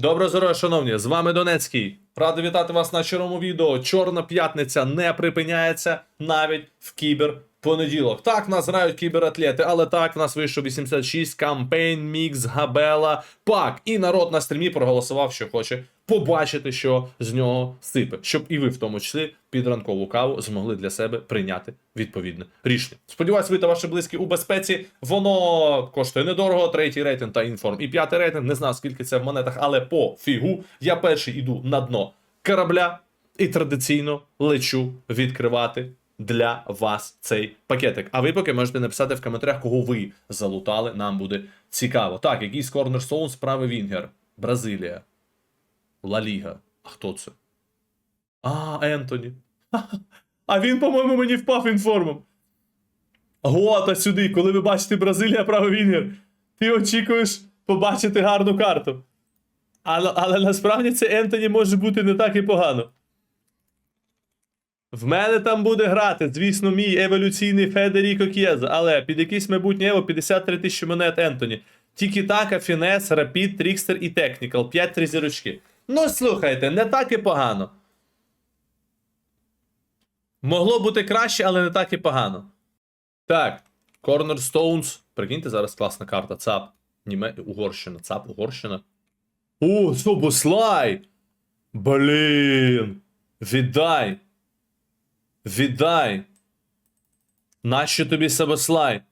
Доброго здоров'я, шановні! З вами Донецький. Радий вітати вас на щирому відео. Чорна п'ятниця не припиняється навіть в кібер. Понеділок. Так, нас грають кібератлети, але так, в нас вийшов 86, кампейн, мікс, габела, пак. І народ на стрімі проголосував, що хоче побачити, що з нього сипе. Щоб і ви, в тому числі, під ранкову каву змогли для себе прийняти відповідне рішення. Сподіваюсь, ви та ваші близькі у безпеці. Воно коштує недорого, третій рейтинг та інформ. І п'ятий рейтинг. Не знаю, скільки це в монетах, але по фігу я перший іду на дно корабля і традиційно лечу відкривати для вас цей пакетик. А ви поки можете написати в коментарях, кого ви залутали. Нам буде цікаво. Так, якийсь Cornerstone, справи Вінгер, Бразилія, Ла Ліга. А хто це? А, Ентоні. А він, по-моєму, мені впав інформом. Гота сюди, коли ви бачите Бразилія, право Вінгер, ти очікуєш побачити гарну карту. Але, але насправді це Ентоні може бути не так і погано. В мене там буде грати, звісно, мій еволюційний Федеріко К'єза, але під якийсь майбутнє Ево 53 тисячі монет Ентоні. Тільки така, Фінес, Рапід, Трікстер і Технікал. 5 три зірочки. Ну, слухайте, не так і погано. Могло бути краще, але не так і погано. Так, Cornerstones. Прикиньте, зараз класна карта. ЦАП. Німе... Угорщина. ЦАП, Угорщина. О, Собослай! Блін! Віддай! Віддай! Нащо тобі Собослай?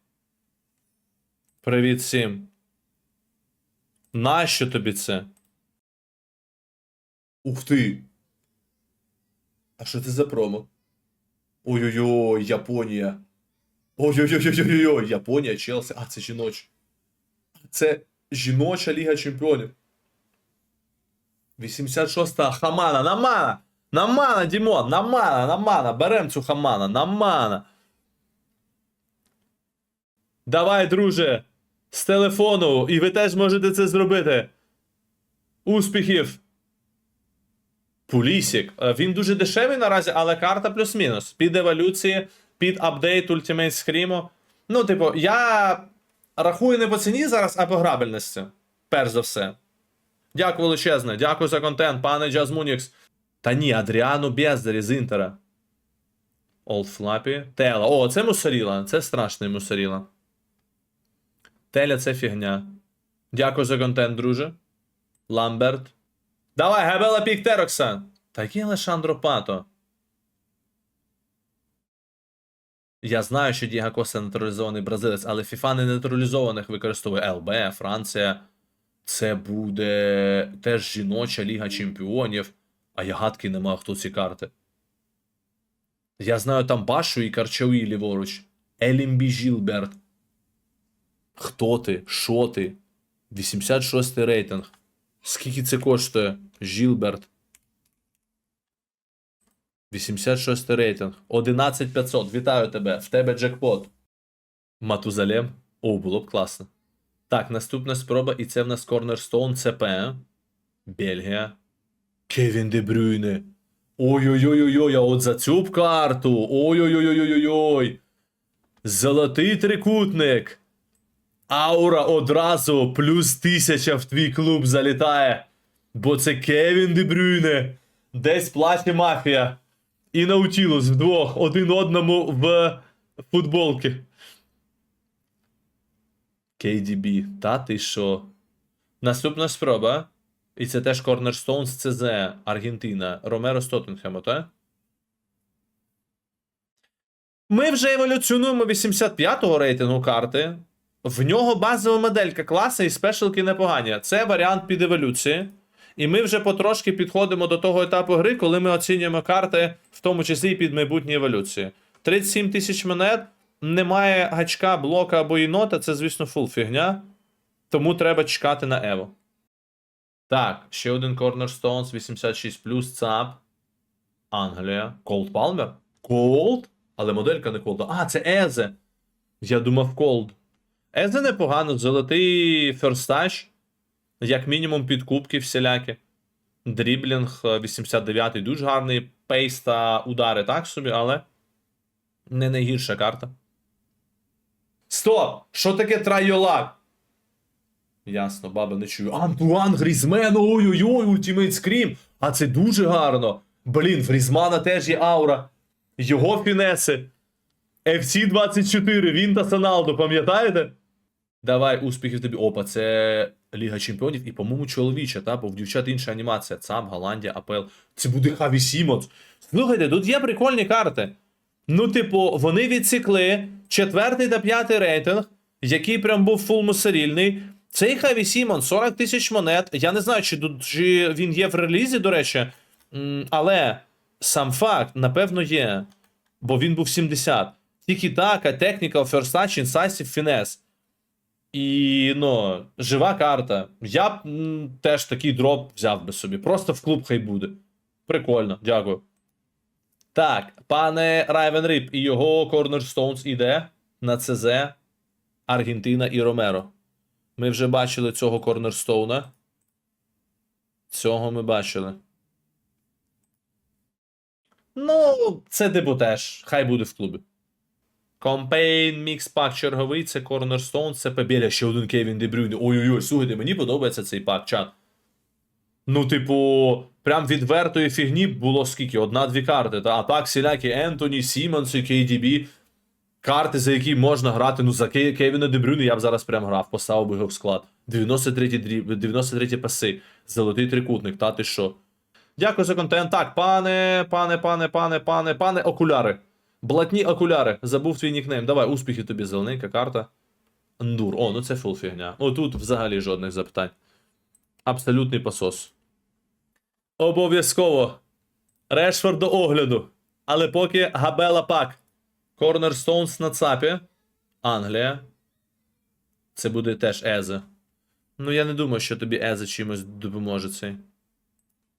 Привіт всім. Нащо тобі це? Ух ти! А що це за промо? Ой-ой-ой, Японія. Ой-ой-ой-ой-ой, Японія, Челсі. А, це жіноча. Це жіноча Ліга Чемпіонів. 86-та Хамана, Намана! Намана, Дімон, Намана, Намана, берем цю Хамана, Намана. Давай, друже, з телефону, і ви теж можете це зробити. Успіхів! Пулісік. Е, Він дуже дешевий наразі, але карта плюс-мінус. Під еволюції, під апдейт Ultimate Scream. Ну, типу, я рахую не по ціні зараз, а по грабельності. Перш за все. Дякую величезне, дякую за контент, пане Джазмунікс. Та ні, Адріану Бездарі з Інтера. Олд Флапі. Тела. О, це мусоріла. Це страшний мусоріла. Теля це фігня. Дякую за контент, друже. Ламберт. Давай, Габела Пік Терокса. Такий Алешандро Пато. Я знаю, що Діга Коста натуралізований бразилець, але FIFA не натуралізованих використовує ЛБ, Франція. Це буде теж жіноча Ліга Чемпіонів. А я гадки не мав, хто ці карти. Я знаю там Башу і Карчауї ліворуч. Елімбі Жілберт. Хто ти? Що ти? 86 рейтинг. Скільки це коштує? Жілберт. 86 рейтинг. 11500. Вітаю тебе. В тебе джекпот. Матузалем. О, було б класно. Так, наступна спроба, і це в нас Cornerstone CP. Бельгія. Кевін Де Брюйне. Ой-ой-ой-ой, а от за цю б карту. Ой-ой-ой-ой-ой. Золотий трикутник. Аура одразу плюс тисяча в твій клуб залітає. Бо це Кевін Де Брюйне. Десь платі мафія. І Наутілус вдвох один одному в футболки. KDB. Та ти що? Наступна спроба. І це теж Cornerstones ЦЗ Аргентина. Ромеро з Тоттенхему, так? Ми вже еволюціонуємо 85-го рейтингу карти. В нього базова моделька класа і спешалки непогані. Це варіант під еволюції. І ми вже потрошки підходимо до того етапу гри, коли ми оцінюємо карти, в тому числі і під майбутні еволюції. 37 тисяч монет. Немає гачка, блока або єнота, це, звісно, фул фігня. Тому треба чекати на Ево. Так, ще один Cornerstones 86 ЦАП. Англія. Колд Палмер? Колд? Але моделька не Колд. А, це Езе. Я думав Колд. Езе непогано, золотий ферстач. Як мінімум підкупки всілякі. Дріблінг 89-й дуже гарний. Пейс та удари так собі, але не найгірша карта. Стоп! Що таке трайолак? Ясно, баба не чую. Антуан Грізмен, ой-ой-ой, Ultimate Scream. А це дуже гарно. Блін, в Грізмана теж є аура. Його фінеси. FC 24, він та Саналдо, пам'ятаєте? Давай, успіхів тобі. Опа, це Ліга Чемпіонів і, по-моєму, чоловіча, та? бо в дівчат інша анімація. Сам, Голландія, АПЛ. Це буде Хаві Сімонс. Слухайте, тут є прикольні карти. Ну, типу, вони відсікли четвертий та п'ятий рейтинг, який прям був фулмусерільний. Цей Хаві Сімон, 40 тисяч монет. Я не знаю, чи, чи він є в релізі, до речі. Але сам факт, напевно, є. Бо він був 70. Тільки така, first touch, incisive, finesse. І, ну, жива карта. Я б м, теж такий дроп взяв би собі. Просто в клуб хай буде. Прикольно, дякую. Так, пане Райвен Ріп і його Cornerstones іде на ЦЗ, Аргентина і Ромеро. Ми вже бачили цього Корнерстоуна. Цього ми бачили. Ну, це типу теж. Хай буде в клубі. Компейн, мікс пак черговий, це Cornerstone, це Пебеля, ще один Кевін Дебрюйне. Ой-ой-ой, слухайте, мені подобається цей пак, чат. Ну, типу, прям відвертої фігні було скільки? Одна-дві карти. Та? А так всілякі Ентоні, Сімонси, KDB. Карти, за які можна грати. Ну, за Кевіна Дебрюйне я б зараз прям грав, поставив би його в склад. 93 дріб, 93 паси. Золотий трикутник, та ти що? Дякую за контент. Так, пане, пане, пане, пане, пане, пане, окуляри. Блатні окуляри. Забув твій нікнейм. Давай, успіхи тобі, зелененька карта. Ндур. О, ну це фул фігня. О, тут взагалі жодних запитань. Абсолютний посос. Обов'язково. Решфорд до огляду. Але поки Габела Пак. Корнерстоунс на ЦАПі. Англія. Це буде теж Езе. Ну, я не думаю, що тобі Езе чимось допоможе цей.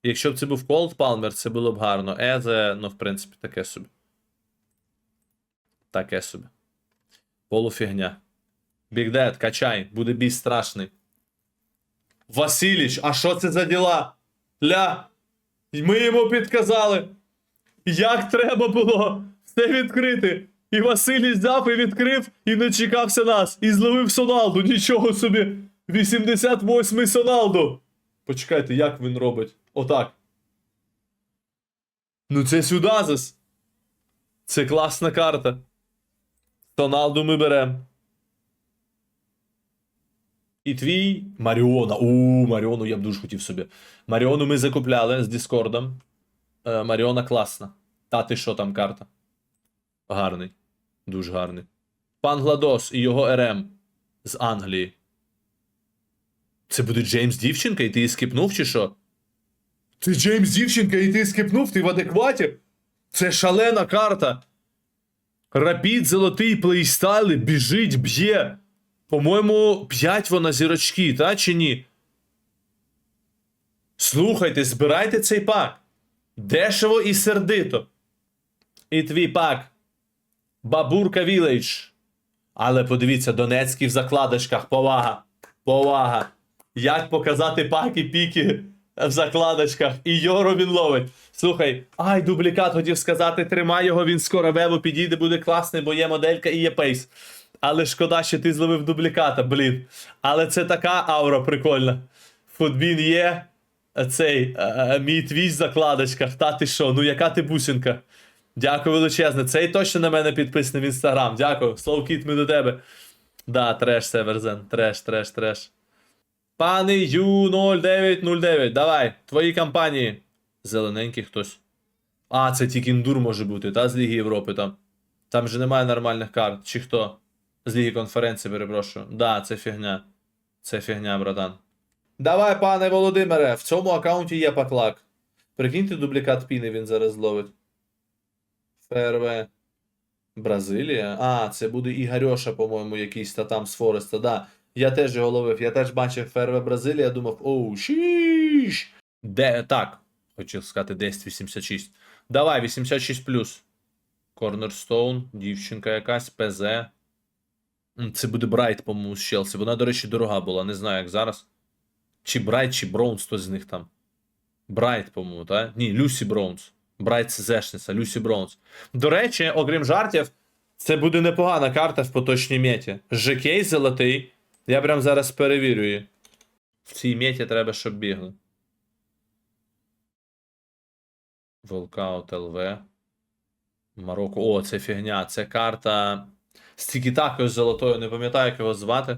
Якщо б це був Колд Палмер, це було б гарно. Езе, ну, в принципі, таке собі. Таке собі. Полуфігня. Big Dad, качай, буде бій страшний. Василіч, а що це за діла? Ля. Ми йому підказали. Як треба було все відкрити. І Василій взяв і відкрив, і не чекався нас. І зловив Соналду. Нічого собі. 88-й Соналду. Почекайте, як він робить? Отак. Ну це Сюдазис. Це класна карта. Тоналду ми беремо. І твій Маріона. У, Маріону я б дуже хотів собі. Маріону ми закупляли з Діскордом. Е, Маріона класна. Та ти що там карта? Гарний. Дуже гарний. Пан Гладос і його РМ з Англії. Це буде Джеймс Дівчинка, і ти її скипнув, чи що? Це Джеймс Дівчинка, і ти скипнув, ти в адекваті? Це шалена карта. Рапід золотий плейстайли, біжить, б'є. По-моєму, 5 вона зірочки, та чи ні? Слухайте, збирайте цей пак. Дешево і сердито. І твій пак. Бабурка Вілейдж. Але подивіться, Донецький в закладочках. Повага. Повага. Як показати паки піки в закладочках. І Йоро він ловить. Слухай, ай, дублікат хотів сказати, тримай його, він скоро вебу підійде, буде класний, бо є моделька і є пейс. Але шкода, що ти зловив дубліката, блін. Але це така аура прикольна. Футбін є. Цей е, е, мій твій в закладочках. Та ти що? Ну яка ти бусинка? Дякую величезне. Цей точно на мене підписаний в інстаграм. Дякую. Словкіт, ми до тебе. Да, треш, Северзен. Треш, треш, треш. Пане Ю0909, давай, твої кампанії. Зелененький хтось. А, це тільки індур може бути, та з Ліги Європи там. Там же немає нормальних карт. Чи хто? З Ліги конференції, перепрошую. Да, це фігня. Це фігня, братан. Давай, пане Володимире, в цьому аккаунті є паклак. Прикиньте, дублікат піни він зараз зловить. ФРВ. Бразилія. А, це буде Ігорьоша, по-моєму, якийсь та там з Фореста. Да. Я теж його ловив. Я теж бачив ФРВ Бразилія, думав, оу, шіш. Де так. Хочу сказати 1086. Давай, 86 плюс. Корнерстоун, дівчинка якась, ПЗ. Це буде Брайт, по-моєму, з Челсі. Вона, до речі, дорога була, не знаю, як зараз. Чи Брайт, чи Броунс, хто з них там. Брайт, по-моєму, так? Ні, Люсі Броунс. Брайт це Зешниця, Люсі Броунс. До речі, окрім жартів, це буде непогана карта в поточній меті. ЖК золотий. Я прям зараз перевірю її. В цій меті треба, щоб бігли. Волкаут ЛВ. Марокко. О, це фігня. Це карта з тікітакою золотою. Не пам'ятаю, як його звати.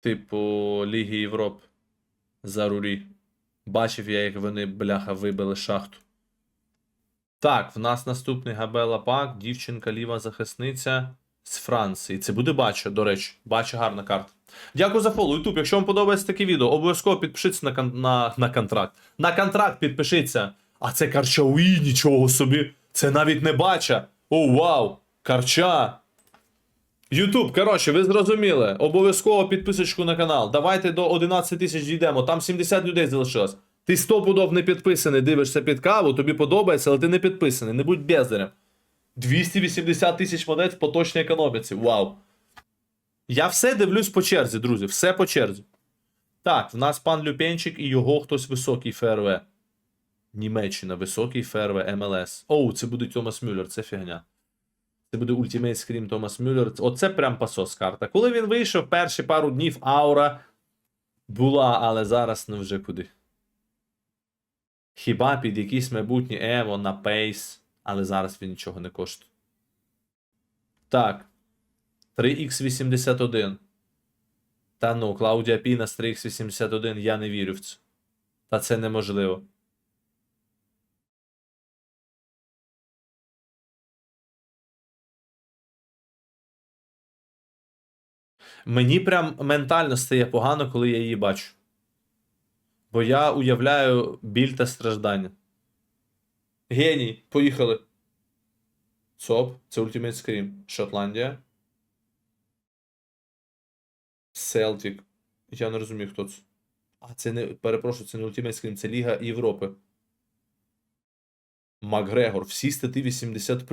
Типу Ліги Європ. За рурі. Бачив я, як вони, бляха, вибили шахту. Так, в нас наступний Габела Пак, дівчинка ліва захисниця з Франції. Це буде бачу, до речі. Бачу гарна карта. Дякую за фолу. Ютуб, якщо вам подобається таке відео, обов'язково підпишіться на, на, на контракт. На контракт підпишіться. А це Карчауї, нічого собі. Це навіть не бача. О, вау! Карча. Ютуб, коротше, ви зрозуміли. Обов'язково підписочку на канал. Давайте до 11 тисяч дійдемо. Там 70 людей залишилось. Ти стопудов не підписаний, дивишся під каву, тобі подобається, але ти не підписаний. Не будь бездарем. 280 тисяч монет в поточній економіці. Вау. Я все дивлюсь по черзі, друзі. Все по черзі. Так, в нас пан Люпенчик і його хтось високий ФРВ. Німеччина, високий ФРВ, МЛС. Оу, це буде Томас Мюллер, це фігня. Це буде Ultimate Scream Томас Мюллер. Оце прям пасос карта. Коли він вийшов, перші пару днів аура була, але зараз не вже куди. Хіба під якийсь майбутній Ево на пейс, але зараз він нічого не коштує. Так. 3х81. Та ну, Клаудія Піна з 3х81, я не вірю в це. Та це неможливо. Мені прям ментально стає погано, коли я її бачу. Бо я уявляю біль та страждання. Геній, поїхали. ЦОП, це Ultimate Scream. Шотландія. Селтік. Я не розумію, хто це. А, це не. Перепрошую, це не Ultimate Scream, це Ліга Європи. Макгрегор. Всі статті 80.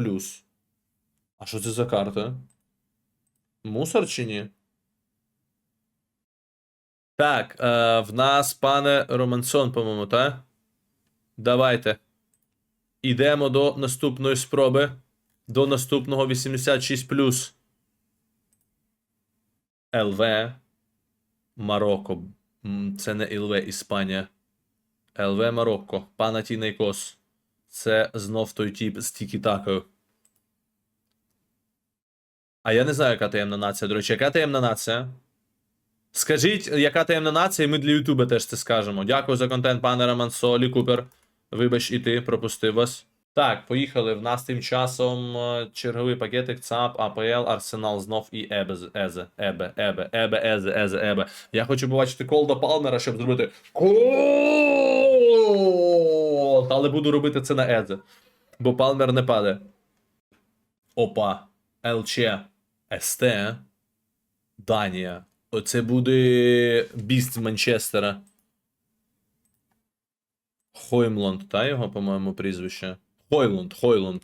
А що це за карта? Мусор чи ні? Так, е, в нас пане Романсон, по-моєму, так? Давайте. Ідемо до наступної спроби. До наступного 86. ЛВ. Марокко. Це не ЛВ, Іспанія. ЛВ Марокко. Панатінейкос. Це знов той тип з тікітакою. А я не знаю, яка таємна нація. До речі, яка таємна нація? Скажіть, яка таємна нація, і ми для Ютуба теж це скажемо. Дякую за контент, пане Роман Солі, Купер. Вибач, і ти, пропустив вас. Так, поїхали. В нас тим часом е, черговий пакетик ЦАП, АПЛ, Арсенал знов і Ебе, Езе, Ебе, Ебе, Ебе, Езе, Езе, Ебе. Я хочу побачити Колда Палмера, щоб зробити Кол! Але буду робити це на Езе. Бо Палмер не паде. Опа. ЛЧ. СТ. Данія. Оце буде біст з Манчестера. Хоймланд, та його, по-моєму, прізвище. Хойлунд, Хойлунд.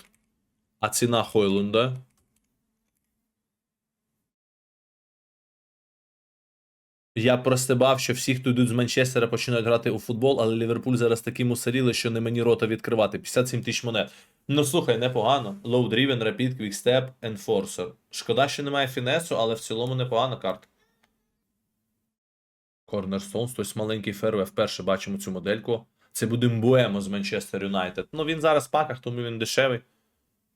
А ціна Хойлунда? Я простебав, що всі, хто йдуть з Манчестера, починають грати у футбол, але Ліверпуль зараз такі мусоріли, що не мені рота відкривати. 57 тисяч монет. Ну слухай, непогано. Low Driven, Rapid, Quickstep, Enforcer. Шкода, що немає фінесу, але в цілому непогана карта. Cornerstones, тобто маленький ферве. Вперше бачимо цю модельку. Це буде Мбуемо з Манчестер Юнайтед. Ну він зараз в паках, тому він дешевий.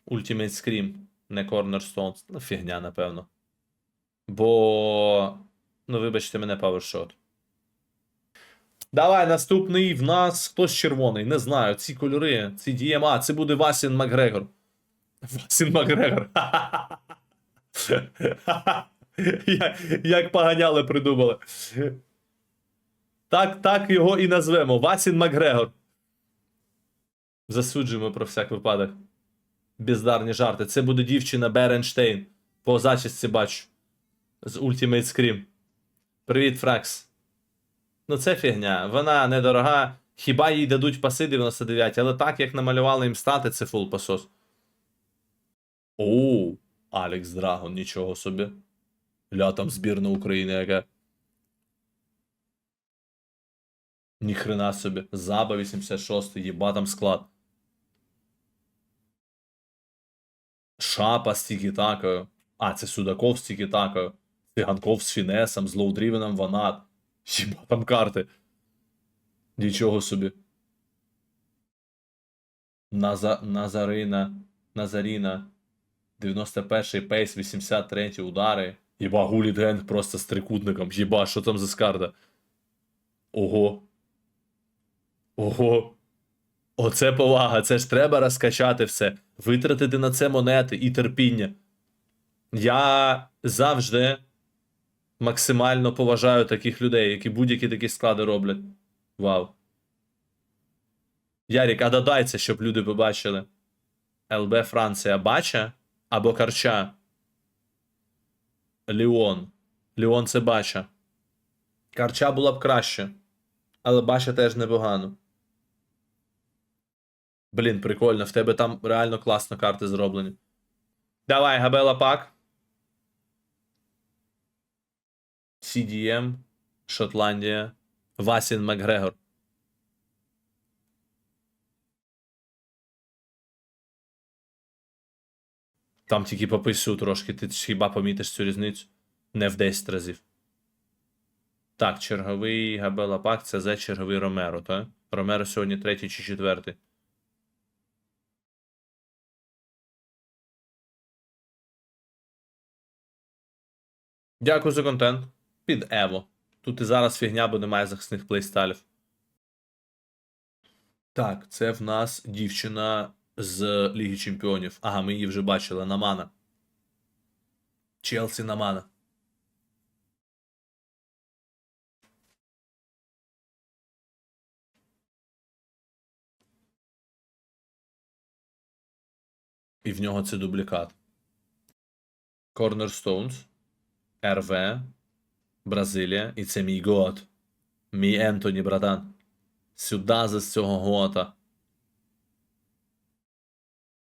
Ultimate Scream, не Cornerstones. Ну, фігня, напевно. Бо. Ну, вибачте мене, PowerShot. Давай, наступний в нас хтось червоний. Не знаю. Ці кольори, ці DMA, це буде Васін Макгрегор. Васін Макгрегор. Як поганяли, придумали. Так, так його і назвемо. Васін Макгрегор. Засуджуємо про всяк випадок. Бездарні жарти. Це буде дівчина Беренштейн. По зачісці бачу. З Ultimate Scream. Привіт, Фракс. Ну, це фігня. Вона недорога. Хіба їй дадуть паси 99, але так, як намалювали їм стати, це фул пасос. Оу, Алекс Драгон, нічого собі. Ля там збірна України, яка. Ніхрена собі. Заба 86, єба там склад. Шапа з тікітакою. А, це Судаков з тікітакою. Циганков з Фінесом, з Лоудрівеном Ванат. Хіба там карти. Нічого собі. Наза... Назарина. Назаріна. 91-й пейс, 83-й удари. Єба Гуліт просто з трикутником. Єба, що там за скарда? Ого. Ого. Оце повага. Це ж треба розкачати все. Витратити на це монети і терпіння. Я завжди максимально поважаю таких людей, які будь-які такі склади роблять. Вау. Ярік, а додай щоб люди побачили. ЛБ Франція бача або Карча. Ліон. Ліон це бача. Карча була б краще. Але бача теж непогано. Блін, прикольно, в тебе там реально класно карти зроблені. Давай, Габела Пак. CDM, Шотландія, Васін Макгрегор. Там тільки по писю трошки, ти хіба помітиш цю різницю? Не в 10 разів. Так, черговий Габела Пак, це за черговий Ромеро, так? Ромеро сьогодні третій чи четвертий. Дякую за контент. Під Ево. Тут і зараз фігня, бо немає захисних плейстайлів. Так, це в нас дівчина з Ліги Чемпіонів. Ага, ми її вже бачили. Намана. Челсі Намана. І в нього це дублікат. Cornerstones. РВ. Бразилія. І це мій гот. Мій Ентоні, братан. Сюди з цього гота.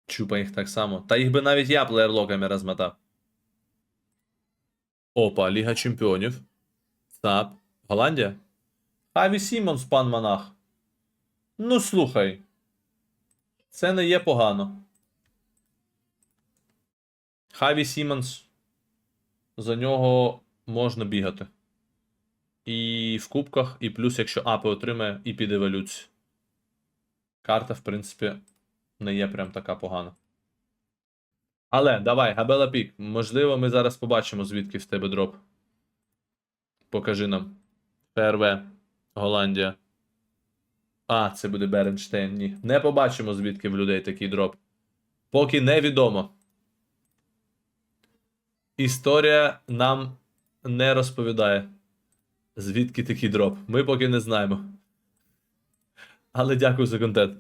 Чупа їх так само. Та їх би навіть я плеєрлоками розмотав. Опа, Ліга Чемпіонів. Так. Голландія? Хаві Сімонс, пан Монах. Ну, слухай. Це не є погано. Хаві Сімонс. За нього можна бігати. І в кубках, і плюс, якщо апи отримає, і під еволюцію. Карта, в принципі, не є прям така погана. Але давай, Габела Пік. Можливо, ми зараз побачимо, звідки в тебе дроп. Покажи нам. ПРВ. Голландія. А, це буде Беренштейн. Ні. Не побачимо, звідки в людей такий дроп. Поки невідомо. Історія нам не розповідає, звідки такий дроп. Ми поки не знаємо. Але дякую за контент.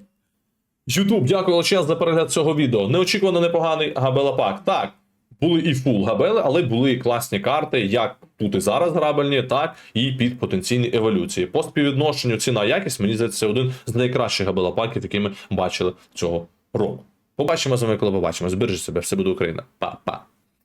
Ютуб, дякую величезно за перегляд цього відео. Неочікувано непоганий Габелапак. Так, були і фул габели, але були класні карти, як тут і зараз грабельні, так і під потенційні еволюції. По співвідношенню ціна якість, мені здається, це один з найкращих габелапаків, які ми бачили цього року. Побачимо з вами, коли побачимо. Збережіть себе, все буде Україна. Па-па.